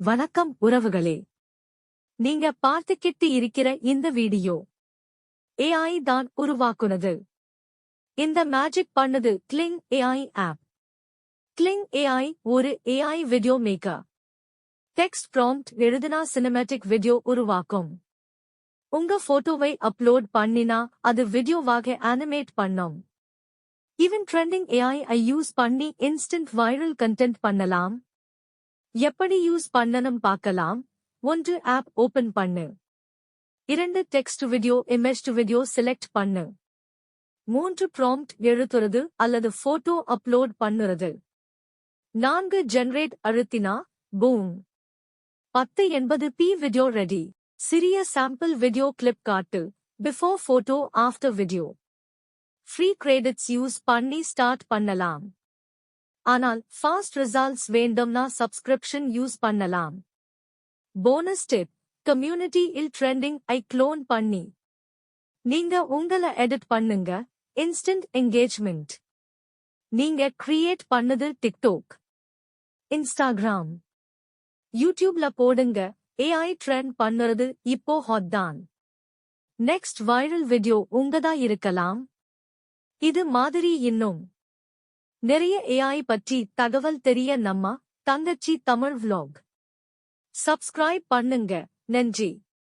வணக்கம் உறவுகளே. நீங்க பார்த்துக்கிட்டு இருக்கிற இந்த வீடியோ ஏஐ தான் உருவாக்குனது. இந்த மேஜிக் பண்ணது Kling AI app Kling AI ஒரு AI video maker text prompt எழுதினா சினிமேட்டிக் வீடியோ உருவாக்கும். உங்க போட்டோவை அப்லோட் பண்ணினா அது வீடியோவாக அனிமேட் பண்ணும். ஈவன் ட்ரெண்டிங் ஏஐ ஐ யூஸ் பண்ணி இன்ஸ்டன்ட் வைரல் கண்டென்ட் பண்ணலாம். எப்படி யூஸ் பண்ணனும் பார்க்கலாம். ஒன்று ஆப் ஓபன் பண்ணு. இரண்டு text video image video select பண்ணு. மூன்று ப்ராம்ப்ட் எழுத்துறது அல்லது போட்டோ அப்லோட் பண்ணுறது. நான்கு ஜெனரேட் அழுத்தினா பூம். பத்து எண்பது பி வீடியோ ரெடி சிறிய சாம்பிள் வீடியோ கிளிப் காட்டு. Before photo after video free credits use பண்ணி ஸ்டார்ட் பண்ணலாம். ஆனால் ஃபாஸ்ட் ரிசல்ட்ஸ் வேண்டும்னா சப்ஸ்கிரிப்ஷன் யூஸ் பண்ணலாம். போனஸ் டிப் கம்யூனிட்டி இல் ட்ரெண்டிங் ஐ க்ளோன் பண்ணி. நீங்க உங்கள எடிட் பண்ணுங்க இன்ஸ்டன்ட் என்கேஜ்மெண்ட் நீங்க கிரியேட் பண்ணது டிக்டோக் இன்ஸ்டாகிராம் யூடியூப்ல போடுங்க ஏஐ ட்ரெண்ட் பண்ணுறது இப்போ ஹாட் தான். நெக்ஸ்ட் வைரல் வீடியோ உங்கதா இருக்கலாம். இது மாதிரி இன்னும். நிறைய ஏஐ பற்றி தகவல் தெரிய நம்ம தங்கச்சி தமிழ் vlog. சப்ஸ்கிரைப் பண்ணுங்க. நன்றி.